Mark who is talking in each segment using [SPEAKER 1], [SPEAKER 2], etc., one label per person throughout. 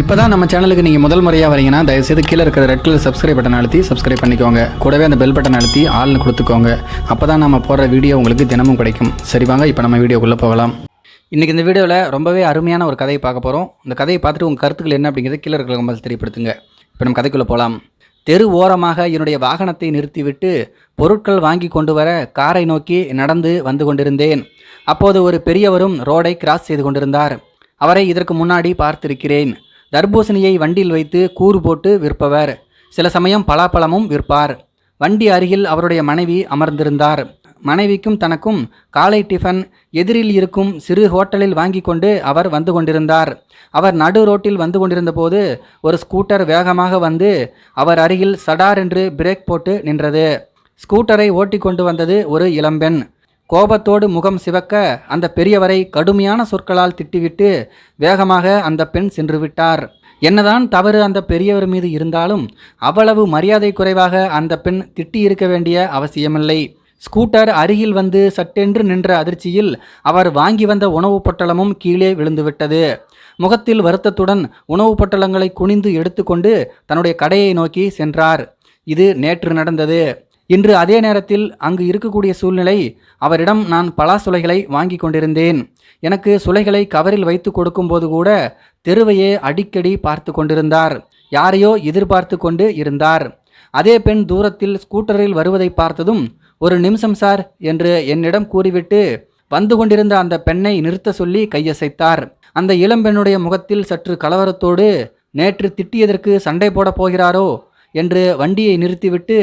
[SPEAKER 1] இப்போ தான் நம்ம சேனலுக்கு நீங்கள் முதல் முறையாக வரீங்கன்னா தயவுசெய்து கீழே இருக்கிற ரெட் கலர் சப்ஸ்கிரைப் பட்டன் அழுத்தி சப்ஸ்கிரைப் பண்ணிக்கோங்க. கூடவே அந்த பெல் பட்டன் அழுத்தி ஆள்னு கொடுத்துக்கோங்க. அப்போ தான் நம்ம போடுற வீடியோ உங்களுக்கு தினமும் கிடைக்கும். சரி வாங்க இப்போ நம்ம வீடியோக்குள்ளே போகலாம். இன்றைக்கி இந்த வீடியோவில் ரொம்பவே அருமையான ஒரு கதையை பார்க்க போகிறோம் இந்த கதையை பார்த்துட்டு உங்கள் கருத்துக்கள் என்ன அப்படிங்கிறது கீழே இருக்கிற கம்பல் தெரியப்படுத்துங்க. இப்போ நம்ம கதைக்குள்ளே போகலாம் தெரு ஓரமாக என்னுடைய வாகனத்தை நிறுத்திவிட்டு பொருட்கள் வாங்கி கொண்டு வர காரை நோக்கி நடந்து வந்து கொண்டிருந்தேன். அப்போது ஒரு பெரியவரும் ரோடை கிராஸ் செய்து கொண்டிருந்தார். அவரை இதற்கு முன்னாடி பார்த்திருக்கிறேன். தர்பூசணியை வண்டியில் வைத்து கூறு போட்டு விற்பவர். சில சமயம் பலாப்பழமும் விற்பார். வண்டி அருகில் அவருடைய மனைவி அமர்ந்திருந்தார். மனைவிக்கும் தனக்கும் காலை டிஃபன் எதிரில் இருக்கும் சிறு ஹோட்டலில் வாங்கி கொண்டு அவர் வந்து கொண்டிருந்தார். அவர் நடு ரோட்டில் வந்து கொண்டிருந்தபோது ஒரு ஸ்கூட்டர் வேகமாக வந்து அவர் அருகில் சடார் என்று பிரேக் போட்டு நின்றது. ஸ்கூட்டரை ஓட்டிக்கொண்டு வந்தது ஒரு இளம்பெண். கோபத்தோடு முகம் சிவக்க அந்த பெரியவரை கடுமையான சொற்களால் திட்டிவிட்டு வேகமாக அந்த பெண் சென்று விட்டார் என்னதான் தவறு அந்த பெரியவர் மீது இருந்தாலும் அவ்வளவு மரியாதை குறைவாக அந்த பெண் திட்டியிருக்க வேண்டிய அவசியமில்லை. ஸ்கூட்டர் அருகில் வந்து சட்டென்று நின்ற அதிர்ச்சியில் அவர் வாங்கி வந்த உணவுப் பொட்டலமும் கீழே விழுந்துவிட்டது. முகத்தில் வருத்தத்துடன் உணவுப் பொட்டலங்களை குனிந்து எடுத்துக்கொண்டு தன்னுடைய கடையை நோக்கி சென்றார். இது நேற்று நடந்தது. இன்று அதே நேரத்தில் அங்கு இருக்கக்கூடிய சூழ்நிலை அவரிடம் நான் பலாசுலைகளை வாங்கி கொண்டிருந்தேன். எனக்கு சுலைகளை கவரில் வைத்து கொடுக்கும்போது கூட தெருவையே அடிக்கடி பார்த்து கொண்டிருந்தார். யாரையோ எதிர்பார்த்து கொண்டு இருந்தார். அதே பெண் தூரத்தில் ஸ்கூட்டரில் வருவதை பார்த்ததும் ஒரு நிமிஷம் சார் என்று என்னிடம் கூறிவிட்டு வந்து கொண்டிருந்த அந்த பெண்ணை நிறுத்த சொல்லி கையசைத்தார். அந்த இளம்பெண்ணுடைய முகத்தில் சற்று கலவரத்தோடு நேற்று திட்டியதற்கு சண்டை போடப் போகிறாரோ? என்று வண்டியை நிறுத்திவிட்டு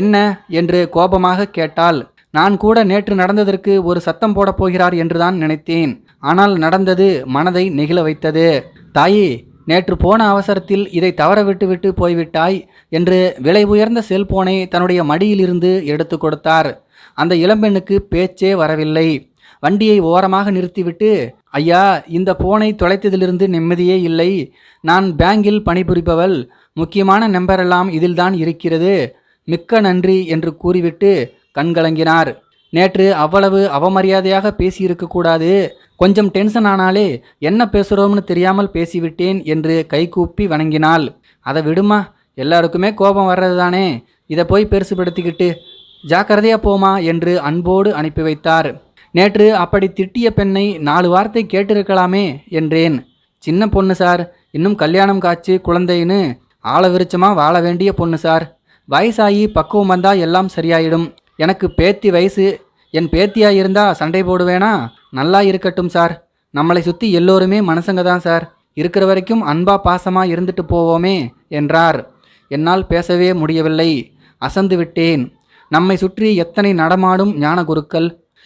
[SPEAKER 1] என்ன? என்று கோபமாக கேட்டாள். நான் கூட நேற்று நடந்ததற்கு ஒரு சத்தம் போடப் போகிறார் என்றுதான் நினைத்தேன். ஆனால் நடந்தது மனதை நெகிழ வைத்தது. தாயே நேற்று போன அவசரத்தில் இதை தவற விட்டுவிட்டு போய்விட்டாய் என்று விலை உயர்ந்த செல்போனை தன்னுடைய மடியிலிருந்து எடுத்து கொடுத்தார். அந்த இளம்பெண்ணுக்கு பேச்சே வரவில்லை. வண்டியை ஓரமாக நிறுத்திவிட்டு ஐயா இந்த போனை தொலைத்ததிலிருந்து நிம்மதியே இல்லை. நான் பேங்கில் பணிபுரிபவள். முக்கியமான நம்பரெல்லாம் இதில்தான் இருக்கிறது. மிக்க நன்றி என்று கூறிவிட்டு கண்கலங்கினார். நேற்று அவ்வளவு அவமரியாதையாக பேசியிருக்கக்கூடாது. கொஞ்சம் டென்ஷன் ஆனாலே என்ன பேசுகிறோம்னு தெரியாமல் பேசிவிட்டேன் என்று கைகூப்பி வணங்கினாள். அதை விடுமா? எல்லாருக்குமே கோபம் வர்றது தானே இதை போய் பெருசுபடுத்திக்கிட்டு ஜாக்கிரதையாக போமா என்று அன்போடு அனுப்பி வைத்தார். நேற்று அப்படி திட்டிய பெண்ணை நாலு வார்த்தை கேட்டிருக்கலாமே என்றேன். சின்ன பொண்ணு சார் இன்னும் கல்யாணம் காய்ச்சி குழந்தைன்னு ஆளவிருச்சமாக வாழ வேண்டிய பொண்ணு சார். வயசாகி பக்குவம் வந்தால் எல்லாம் சரியாயிடும். எனக்கு பேத்தி வயசு என் பேத்தியாக இருந்தால் சண்டை போடுவேனா? நல்லா இருக்கட்டும் சார். நம்மளை சுற்றி எல்லோருமே மனசங்க தான் சார். இருக்கிற வரைக்கும் அன்பா பாசமாக இருந்துட்டு போவோமே என்றார். என்னால் பேசவே முடியவில்லை. அசந்து விட்டேன். நம்மை சுற்றி எத்தனை நடமாடும் ஞான குருக்கள்